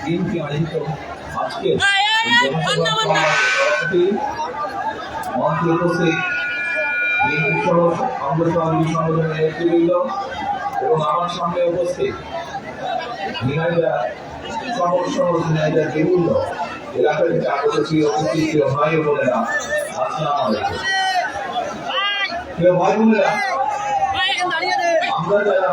BNP আয়োজিত আজকে মন্ত্রী উপস্থিত বিএনপি সহ অগ্রসরী সংগঠনের নেতৃবৃন্দ এবং আমার আমরা যারা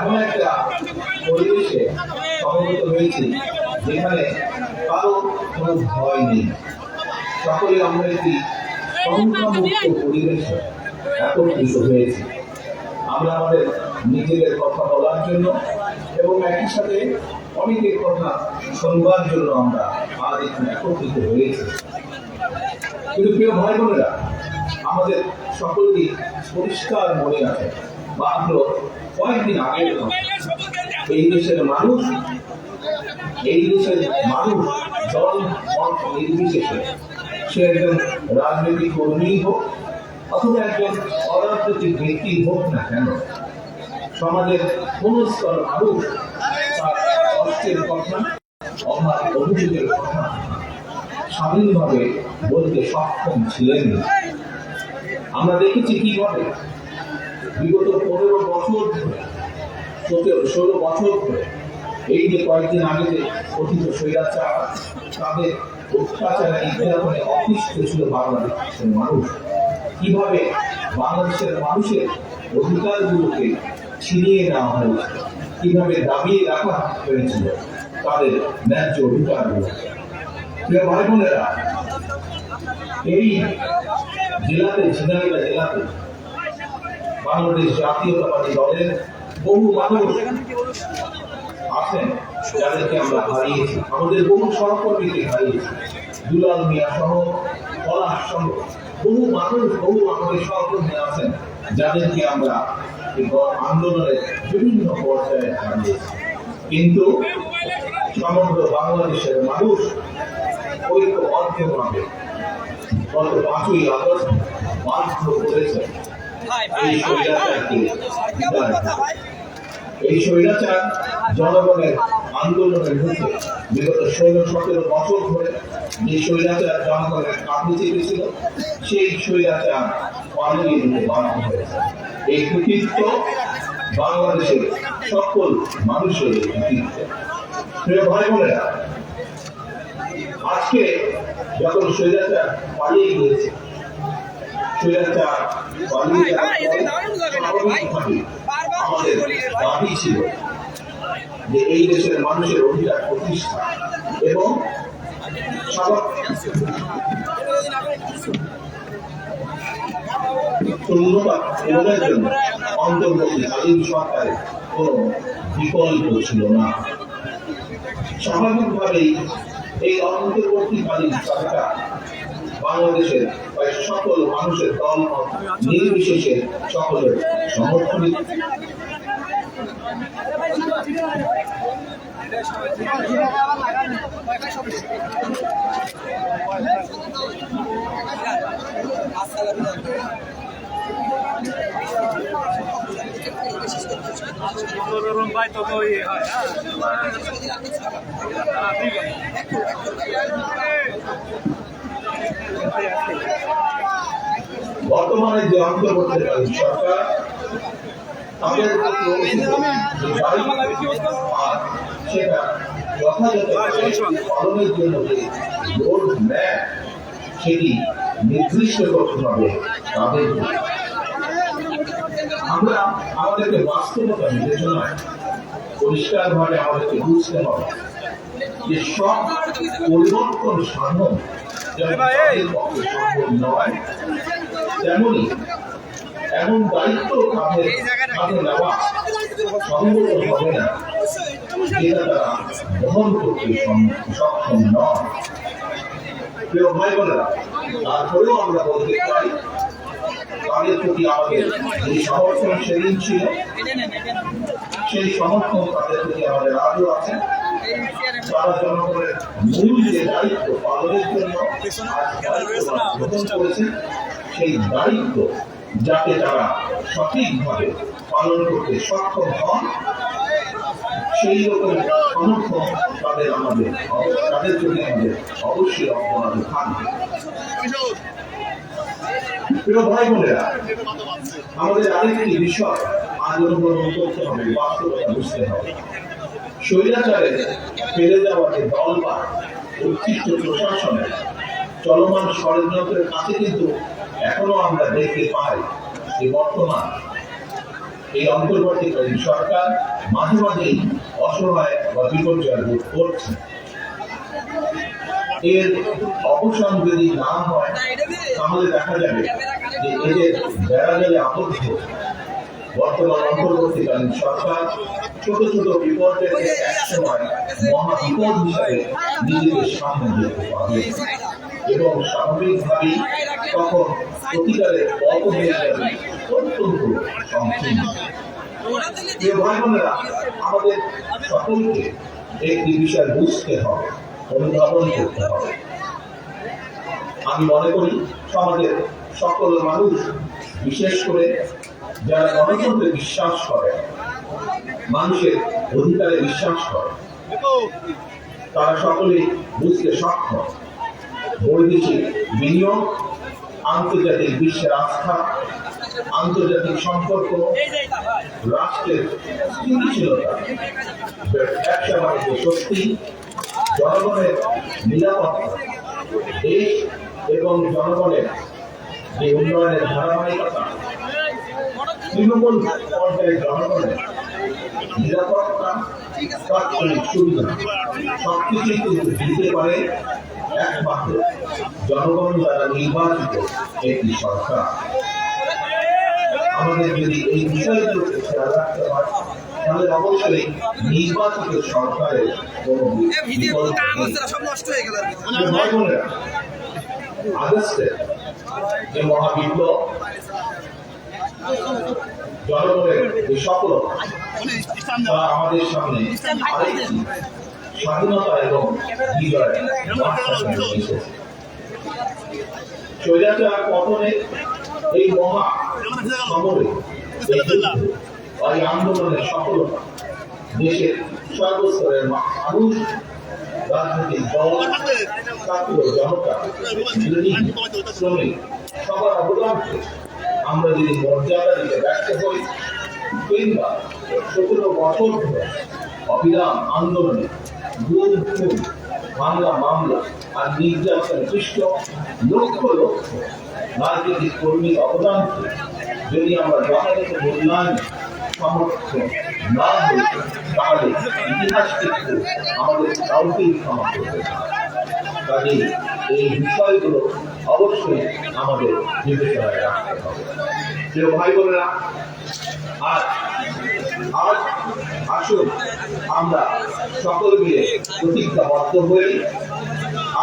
এমন একটা পরিবেশে সমবেত হয়েছি, যেখানে কারও কোনো ভয় নেই। সকলে আমরা একটি সংখ্যামুক্ত পরিবেশে একত্রিত হয়েছি। আমরা আমাদের নিজেদের কথা বলার জন্য এবং একই সাথে অনেকের কথা শুনবার জন্য আমরা আজ এখানে একত্রিত হয়েছি। কিন্তু প্রিয় ভাই বোনেরা আমাদের সকলেরই পরিষ্কার মনে আছে মাত্র কয়েকদিন কথা। এই দেশের মানুষ, এই দেশের মানুষ দল মত নির্বিশেষে সে একজন রাজনৈতিক কর্মী হোক অথবা একজন অরাজনৈতিক ব্যক্তি হোক না কেন, সমাজের কোন স্তর মানুষ তার কষ্টের কথা অভাব অভিযোগের কথা স্বাধীনভাবে বলতে সক্ষম ছিলেন আমরা দেখেছি কি ঘটে বিগত পনেরো বছর সতেরো, ষোলো বছর ধরে এই যে কয়েকদিন আগে যে কথিত স্বৈরাচার, তাদের অত্যাচার নির্যাতনে অতিষ্ঠ ছিল বাংলাদেশের মানুষ, কীভাবে বাংলাদেশের মানুষের অধিকারগুলোকে ছিনিয়ে নেওয়া হয়েছে, কীভাবে দাবিয়ে রাখা হয়েছিল তাদের ন্যায্য অধিকারগুলো। প্রিয় ভাই বোনেরা, এই জেলাতে ঝিনাইদা জেলাতে বাংলাদেশ জাতীয়তাবাদী দলের বহু মানুষ আছেন যাদেরকে আমরা হারিয়েছি। আমাদের বহু সহকর্মীকে হারিয়েছি। দুলাল মিয়া সহ, পলাশ সহ, বহু মানুষ, বহু আমাদের সহকর্মী আছেন যাদেরকে আমরা আন্দোলনের বিভিন্ন পর্যায়ে হারিয়েছি। কিন্তু সমগ্র বাংলাদেশের মানুষ ঐক্যবদ্ধভাবে গত পাঁচই আগস্ট বাধ্য করেছে। এই স্বৈরাচারকে এই স্বৈরাচার জনগণের আন্দোলনের মুখে বিগত ষোলো সতেরো বছর ধরে যে স্বৈরাচার জনগণের কাঁধে চেপেছিল সেই স্বৈরাচার পালিয়ে দিতে বাধ্য হয়েছে এই কৃতিত্ব বাংলাদেশের সকল মানুষের কৃতিত্ব প্রিয় ভাই আজকে যখন স্বৈরাচার পালিয়ে গিয়েছে স্বৈরাচার পালিয়ে যাওয়ার পর স্বাভাবিকভাবেই ধন্যবাদ সরকারের কোনো বিকল্প ছিল না স্বাভাবিকভাবেই এই অন্তর্বর্তীকালীন সরকার বাংলাদেশের প্রায় সকল মানুষের দল নির্বিশেষে সকলের সমর্থন baik toko iya. বর্তমানে যে অন্তর্বর্তীকালীন করতে আমাদেরকে বাস্তবতা বিবেচনায় পরিষ্কারভাবে আমাদেরকে বুঝতে হবে যে সব পরিবর্তন সাধন যেমন তাদের পক্ষে সম্ভব নয় তেমনি এমন দায়িত্ব কাঁধে কাঁধে নেওয়া সম্ভব হবে বহন করতে সক্ষম নয় প্রিয় ভাই বোনেরা তারপরেও আমরা বলতে পারি তাদের প্রতি আমাদের যে সমর্থন সেদিন ছিল। সেই সমর্থন তাদের প্রতি আমাদের আজও আছে। তারা জনগণের মূল যে দায়িত্ব পালনের জন্য গ্রহণ করেছে সেই দায়িত্ব যাতে তারা সঠিকভাবে পালন করতে সক্ষম হন সেই রকম সমর্থন তাদের আমাদের তাদের প্রতি আমাদের অবশ্যই অবদান থাকবে। প্রিয় ভাই বোনেরা, আমাদের আরেকটি বিষয় করতে হবে, বাস্তবতা বুঝতে হবে। স্বৈরাচারে ফেলে যাওয়া যে দল বা উচ্ছিষ্ট প্রশাসনের চলমান ষড়যন্ত্রের কাছে কিন্তু এখনও আমরা দেখতে পাই যে বর্তমান এই অন্তর্বর্তীকালীন সরকার মাঝে মাঝেই অসহায় বা বিপর্যয় বোধ করছে। এর অবসান যদি না হয়, তাহলে দেখা যাবে যে এদের বেড়াজালে আবদ্ধ বর্তমান অন্তর্বর্তীকালীন সরকার ছোট ছোট বিপর্যয় একসময় মহা বিপদ হিসাবে নিজেদের সামনে দেখতে পাবে এবং স্বাভাবিকভাবেই তখন প্রতিকারের পথ হয়ে যাবে অত্যন্ত সংকীর্ণ। আমাদের সকলকে একটি বিষয় বুঝতে হবে। অনুধাবন করতে হবে আমি মনে করি সমাজের সকল মানুষ, বিশেষ করে যারা গণতন্ত্রে বিশ্বাস করে, মানুষের অধিকারে বিশ্বাস করে, তারা সকলেই বুঝতে সক্ষম। বৈদেশিক বিনিয়োগ, আন্তর্জাতিক বিশ্বের আস্থা, আন্তর্জাতিক সম্পর্ক, রাষ্ট্রের স্থিতিশীলতা, ব্যবসা বাণিজ্য শক্তি জনগণের নিরাপত্তা, দেশ এবং জনগণের যে উন্নয়নের ধারাবাহিকতা, তৃণমূল পর্যায়ে জনগণের নিরাপত্তা সুবিধা, সবকিছুই কিন্তু দিতে পারে একমাত্র জনগণ দ্বারা নির্বাচিত একটি সরকার। আমাদের যদি এই বিষয়গুলোকে খেয়াল রাখতে হয় তাহলে অবশ্যই নির্বাচিত সরকারের কোনো যে আগস্টে যে মহাবিপ্লব জনগণের যে সফলতা আমাদের সামনে স্বাধীনতা এবং। স্বৈরাচার পতনে এই মহা সমরে এই আন্দোলনের সফলতা দেশের সর্বস্তরের মানুষ, রাজনৈতিক দল, ছাত্র সবার অবদানকে আমরা যদি মর্যাদা দিতে ব্যর্থ হই, কিংবা সতেরো বছর ধরে অবিরাম আন্দোলনে গুম খুন মামলা আর নির্যাতন সৃষ্ট লক্ষ লক্ষ রাজনৈতিক কর্মীর অবদানকে যদি আমরা যথাযথ মূল্যায়ন সমর্থ না হই, তাহলে ইতিহাস কিন্তু আমাদের কাউকেই ক্ষমা করবে কাজে এই বিষয়গুলো অবশ্যই আমাদের বিবেচনায় রাখতে হবে। প্রিয় ভাই বোনেরা, আজ আজ আসুন আমরা সকল মিলে প্রতিজ্ঞাবদ্ধ হয়ে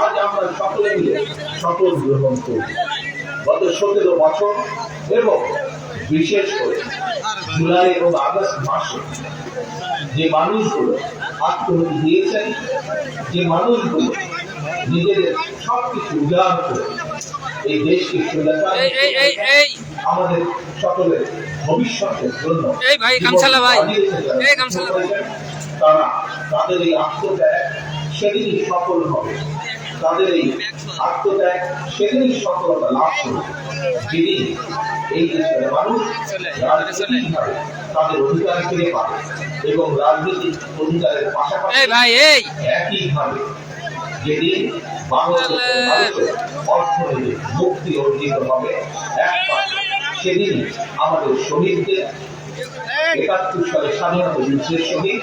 আজ আমরা সকলে মিলে শপথ গ্রহণ করি। গত সতেরো বছর এবং বিশেষ করে জুলাই এবং আগস্ট মাসে যে মানুষগুলো আত্মহত্যা দিয়েছেন যে মানুষগুলো নিজেদের সবকিছু উজাড় করে এই দেশকে আমাদের সকলের ভবিষ্যতের জন্য এই ভাই, ভাই। এই। তারা তাদের এই আত্মত্যাগ সেদিনই সফল হবে। তাদের এই আত্মত্যাগ সেদিনই সফলতা লাভ করবে। যেদিন এই দেশের মানুষ তাদের অধিকার ফিরে পাবে এবং রাজনৈতিক অধিকারের পাশাপাশি এই ভাই এই। একইভাবে যেদিন বাংলাদেশের মানুষের অর্থনৈতিক মুক্তি অর্জিত হবে একমাত্র সেদিন আমাদের শহীদদের একাত্তর সালে স্বাধীনতা যুদ্ধের শহীদ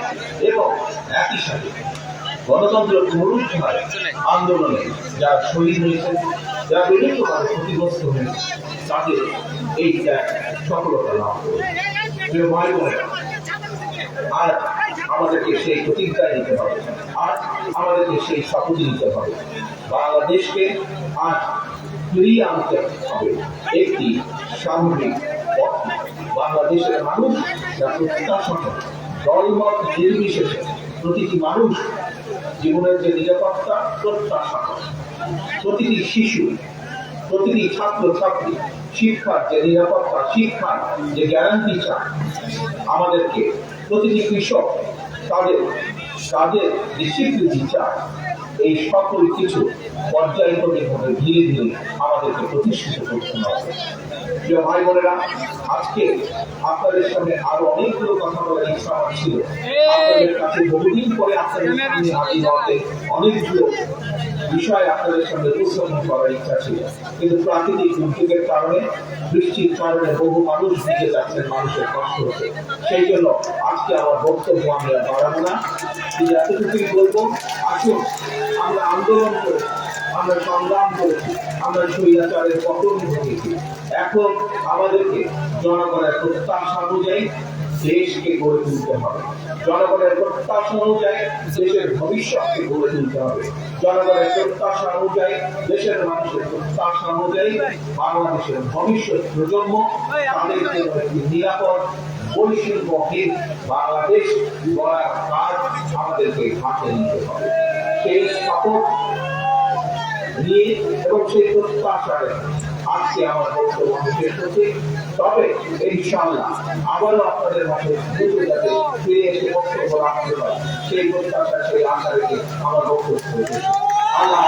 এবং একই সাথে গণতন্ত্র পুনরুদ্ধার আন্দোলনে যারা শহীদ হয়েছেন, যারা বিভিন্নভাবে ক্ষতিগ্রস্ত হয়েছে তাদের এই ত্যাগ সফলতা লাভ বোনেরা আর আমাদেরকে সেই প্রতিজ্ঞা নিতে হবে। আর আমাদেরকে সেই শপথ নিতে হবে। বাংলাদেশকে আর ফিরিয়ে আনতে হবে একটি সামগ্রিক। বাংলাদেশের মানুষ যা প্রত্যাশা করে, দলমত নির্বিশেষে প্রতিটি মানুষ জীবনের যে নিরাপত্তা প্রত্যাশা প্রতিটি শিশু প্রতিটি ছাত্র ছাত্রী শিক্ষার যে নিরাপত্তা শিক্ষার যে গ্যারান্টি চায় আমাদেরকে প্রতিটি কৃষক তাদের তাদের যে স্বীকৃতি চায় এই সকল কিছু পর্যায়ক্রমিকভাবে ধীরে ধীরে আমাদেরকে প্রতিষ্ঠিত করতে হবে। প্রিয় ভাই বোনেরা, আজকে আপনাদের সামনে আরও অনেকগুলো কথা বলার ইচ্ছা আমার ছিল। আপনাদের কাছে বহুদিন পরে আপনাদের সামনে হাজির হতে অনেকগুলো বিষয় আপনাদের সামনে উপস্থাপন করার ইচ্ছা ছিল। কিন্তু প্রাকৃতিক দুর্যোগের কারণে বৃষ্টির কারণে বহু মানুষ ভিজে যাচ্ছেন মানুষের কষ্ট হচ্ছে সেই জন্য আজকে আমার বক্তব্য আমি আর বাড়াবো না। শুধু এতটুকুই বলব, আসুন, আমরা আন্দোলন করেছি, আমরা সংগ্রাম করেছি, আমরা স্বৈরাচারের পতন ঘটেছি এখন আমাদেরকে জনগণের প্রত্যাশা অনুযায়ী দেশকে গড়ে তুলতে হবে। জনগণের প্রত্যাশা অনুযায়ী দেশের ভবিষ্যৎকে গড়ে তুলতে হবে। জনগণের প্রত্যাশা অনুযায়ী দেশের মানুষের প্রত্যাশা অনুযায়ী বাংলাদেশের ভবিষ্যৎ প্রজন্ম তাদের জন্য একটি নিরাপদ বৈষম্যহীন বাংলাদেশ গড়ার কাজ আমাদেরকে হাতে নিতে হবে। সেই শপথ নিয়ে এবং সেই প্রত্যাশা আজকে আমার বক্তব্য শেষ করছি তবে ইনশাআল্লাহ আবারও আপনাদের মাঝে বুঝতে যাতে ফিরে এসে বক্তব্য রাখতে পারে, সেই প্রত্যাশা, সেই আশা রেখে আমার বক্তব্য আল্লাহ